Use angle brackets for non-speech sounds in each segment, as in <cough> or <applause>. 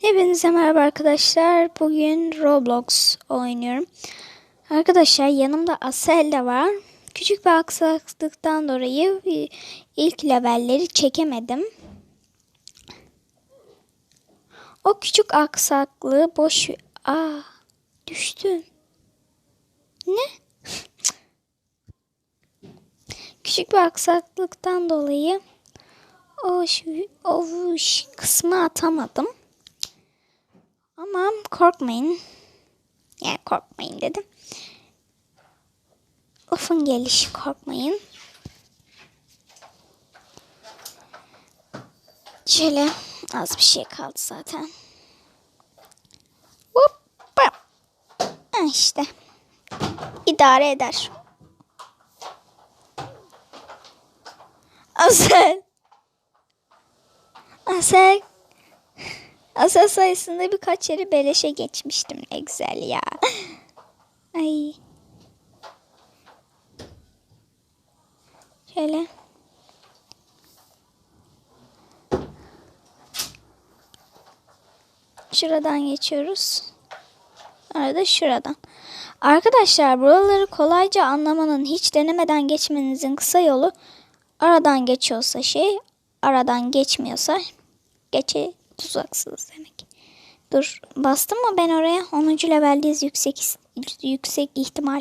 Hepinize merhaba arkadaşlar. Bugün Roblox oynuyorum. Arkadaşlar yanımda Asel de var. Küçük bir aksaklıktan dolayı ilk levelleri çekemedim. O küçük aksaklığı boş... Aa, düştüm. Ne? <laughs> küçük bir aksaklıktan dolayı o, o kısmı atamadım. Ama korkmayın. Yani korkmayın dedim. Lafın gelişi korkmayın. Şöyle az bir şey kaldı zaten. Hoppa. Ha işte. İdare eder. Asel. Asel. Asel sayısında birkaç yeri beleşe geçmiştim. Ne güzel ya. Ay. Şöyle. Şuradan geçiyoruz. Arada şuradan. Arkadaşlar buraları kolayca anlamanın hiç denemeden geçmenizin kısa yolu aradan geçiyorsa şey, aradan geçmiyorsa geçe tuzaksınız demek. Dur bastım mı ben oraya? 10. leveldeyiz yüksek yüksek ihtimal.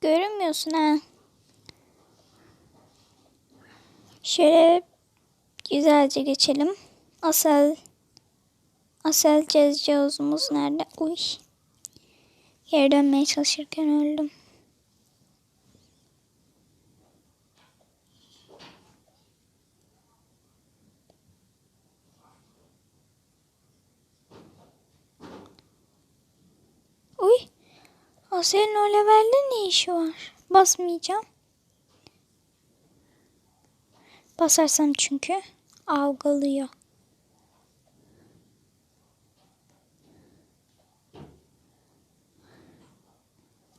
Görünmüyorsun ha. Şöyle güzelce geçelim. Asel Asel cezcağızımız nerede? Uy. Geri dönmeye çalışırken öldüm. Uy. Asel'in o levelde ne işi var? Basmayacağım. Basarsam çünkü avgalıyor.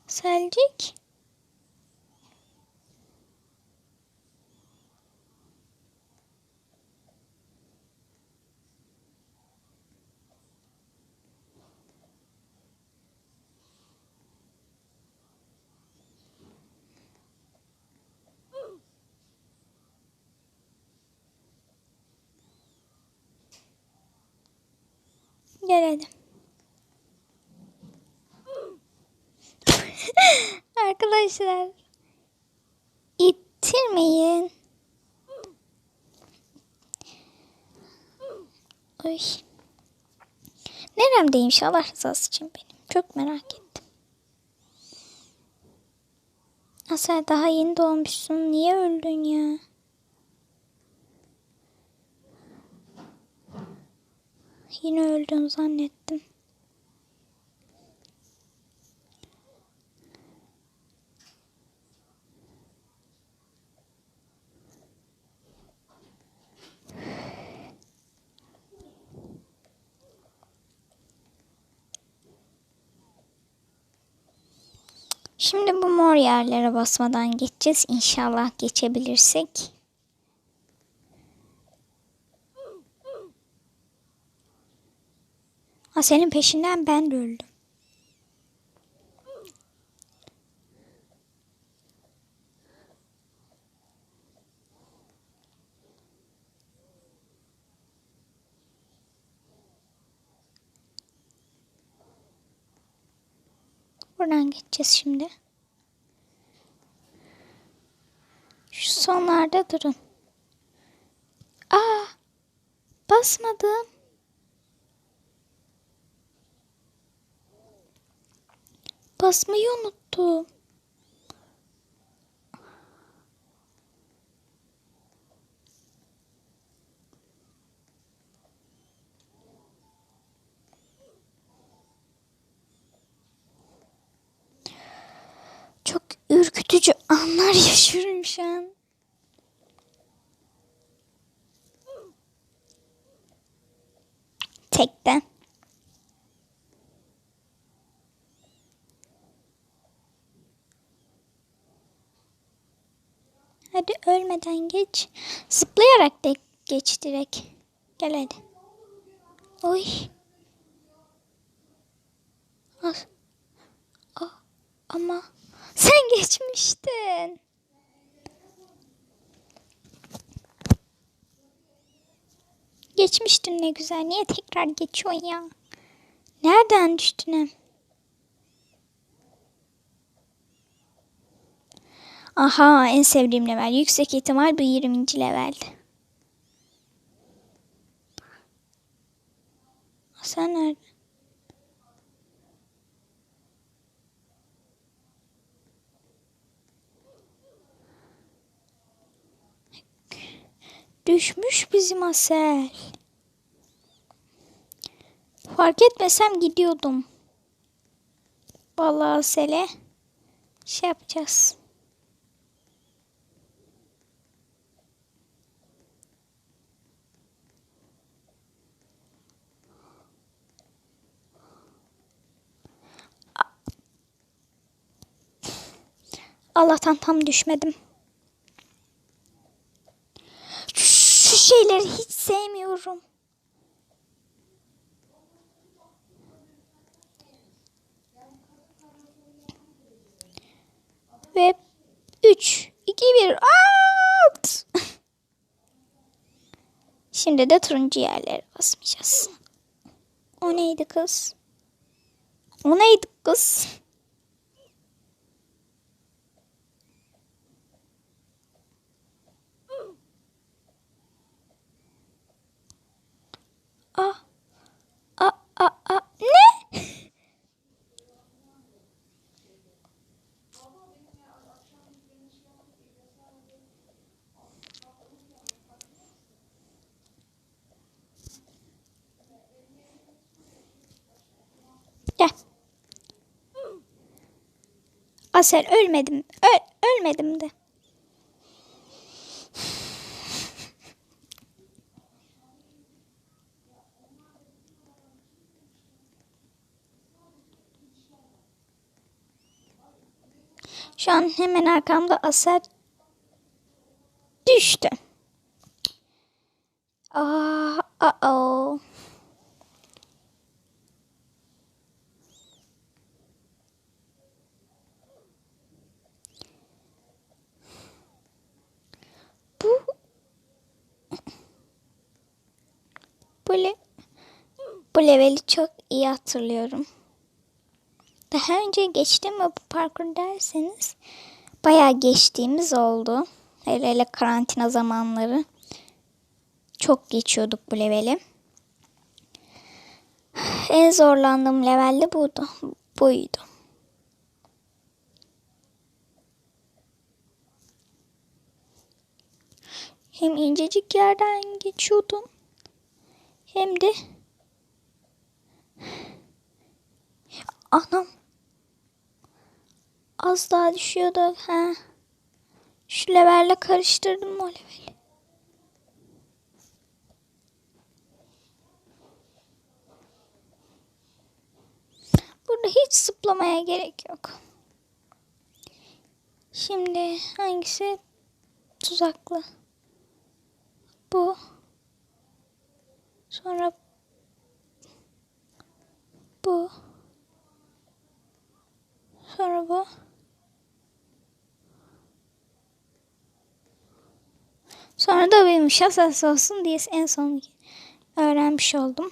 Selcik. Gelelim. <laughs> Arkadaşlar. İttirmeyin. Oy. Neremdeyim Allah rızası için benim. Çok merak ettim. Asel daha yeni doğmuşsun. Niye öldün ya? Yine öldüm zannettim. Şimdi bu mor yerlere basmadan geçeceğiz. İnşallah geçebilirsek. Ha senin peşinden ben de öldüm. Buradan geçeceğiz şimdi. Şu sonlarda durun. Aa! Basmadım. Basmayı unuttum. Çok ürkütücü anlar <laughs> yaşıyorum şu an. Ölmeden geç. Zıplayarak da geç direkt. Gel hadi. Oy. Ah. Ah. Ama sen <laughs> geçmiştin. Geçmiştin ne güzel. Niye tekrar geçiyorsun ya? Nereden düştün hem? Aha en sevdiğim level. Yüksek ihtimal bu 20. leveldi. Sen nerede? Düşmüş bizim Asel. Fark etmesem gidiyordum. Vallahi Asel'e şey yapacağız. Allah'tan tam düşmedim. Şu şeyleri hiç sevmiyorum. Ve 3, 2, 1, out! Şimdi de turuncu yerlere basmayacağız. O neydi kız? O neydi kız? Aa, aa, aa, aa. Ne? Gel. Asel ölmedim. Öl, ölmedim de. Şu an hemen arkamda Asel düştü. Aa, aa. Bu bu, le bu leveli çok iyi hatırlıyorum. Daha önce geçtim mi bu parkur derseniz bayağı geçtiğimiz oldu. Hele hele karantina zamanları. Çok geçiyorduk bu leveli. En zorlandığım level de buydu. buydu. Hem incecik yerden geçiyordum. Hem de Anam. Az daha düşüyordu. Ha. Şu levelle karıştırdım o leveli. Burada hiç zıplamaya gerek yok. Şimdi hangisi tuzaklı? Bu. Sonra bu. Sonra bu. Sonra da benim şasas olsun diye en son öğrenmiş oldum.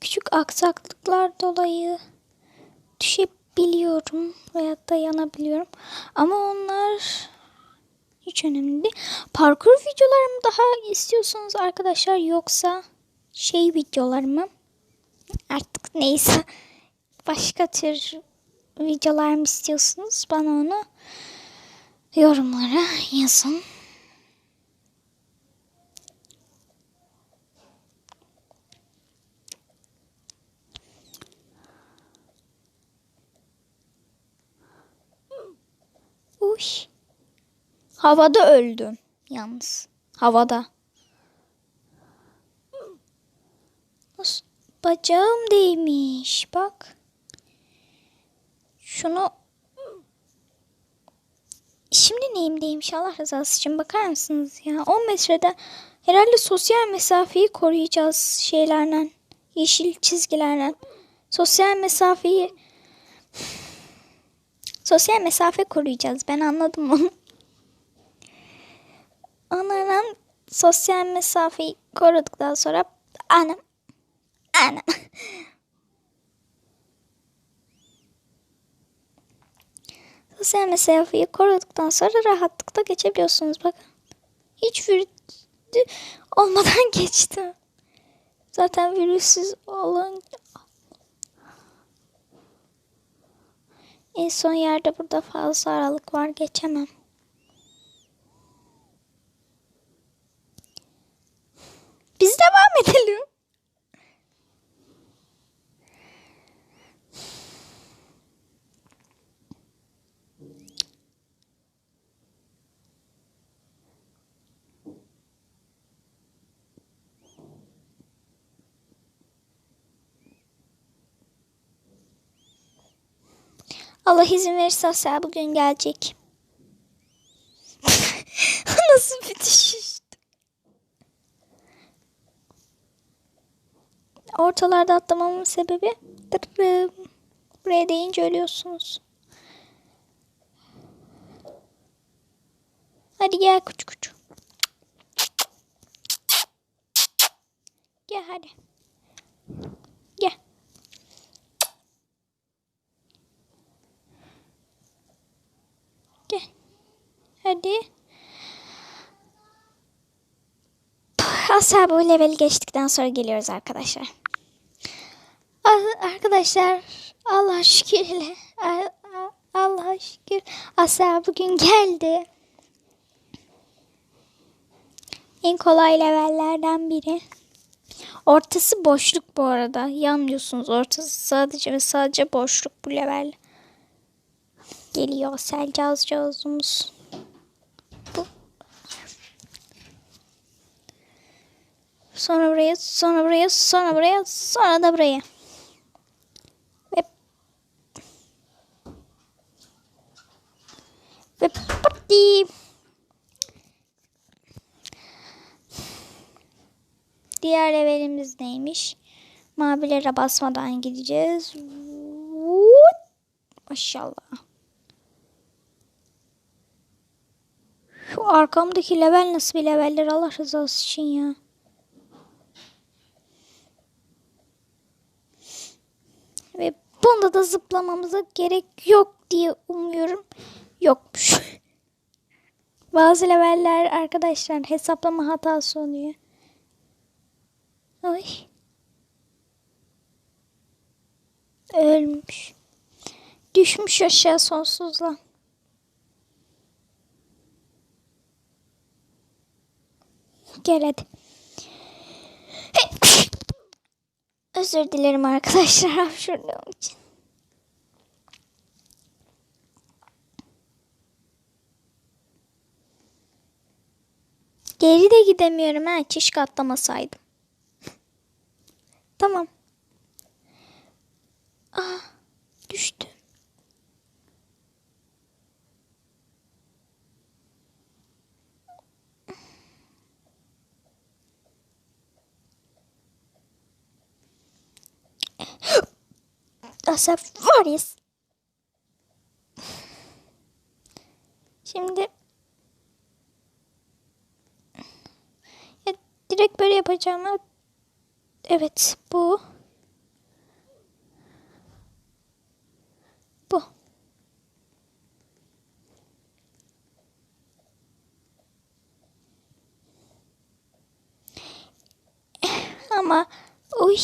Küçük aksaklıklar dolayı düşebiliyorum veya da yanabiliyorum. Ama onlar hiç önemli değil. Parkur videolarımı daha istiyorsunuz arkadaşlar yoksa şey videolarımı artık neyse başka tür videolar mı istiyorsunuz bana onu yorumlara yazın. Uy. Havada öldüm yalnız. Havada. Bacağım değmiş. Bak. Şunu Şimdi neyim değmiş Allah rızası için bakar mısınız ya? 10 metreden herhalde sosyal mesafeyi koruyacağız şeylerle. Yeşil çizgilerle. Sosyal mesafeyi sosyal mesafe koruyacağız. Ben anladım onu. Onlarla sosyal mesafeyi koruduktan sonra anam anam sosyal mesafeyi koruduktan sonra rahatlıkla geçebiliyorsunuz. Bakın. Hiç virüs olmadan <laughs> geçtim. Zaten virüssüz olan en son yerde burada fazla aralık var. Geçemem. Biz devam edelim. Allah izin verirse Asya bugün gelecek. <laughs> Nasıl bir düşüş? Ortalarda atlamamın sebebi dırırım. buraya deyince ölüyorsunuz. Hadi gel kuç kuç. Gel hadi. Gel. Hadi. Asla bu level geçtikten sonra geliyoruz arkadaşlar. Ah, Arkadaşlar Allah şükür Allah şükür Asla bugün geldi. En kolay levellerden biri. Ortası boşluk bu arada. Yanmıyorsunuz. Ortası sadece ve sadece boşluk bu level. Geliyor selcağız cağızımız. Bu. Sonra buraya, sonra buraya, sonra buraya, sonra da buraya. Ve ve pati. Diğer levelimiz neymiş? Mavilere basmadan gideceğiz. Vuut. Maşallah. Şu arkamdaki level nasıl bir leveller Allah rızası için ya. Ve bunda da zıplamamıza gerek yok diye umuyorum. Yokmuş. <laughs> Bazı leveller arkadaşlar hesaplama hatası oluyor. Ay. Ölmüş. Düşmüş aşağı sonsuzla. Gel hadi. Özür dilerim arkadaşlar <laughs> hapşırdığım için. Geri de gidemiyorum ha. Çiş katlamasaydım. <laughs> tamam. Ah, düştüm. Asaf var ya. Şimdi ya direkt böyle yapacağım. Evet bu. Bu. Ama uy.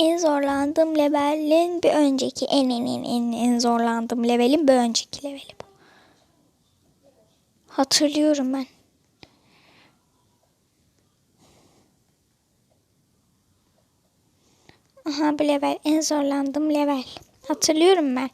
En zorlandığım levelin bir önceki en en en en, en zorlandığım levelin bir önceki leveli bu. Hatırlıyorum ben. Aha bu level en zorlandığım level. Hatırlıyorum ben.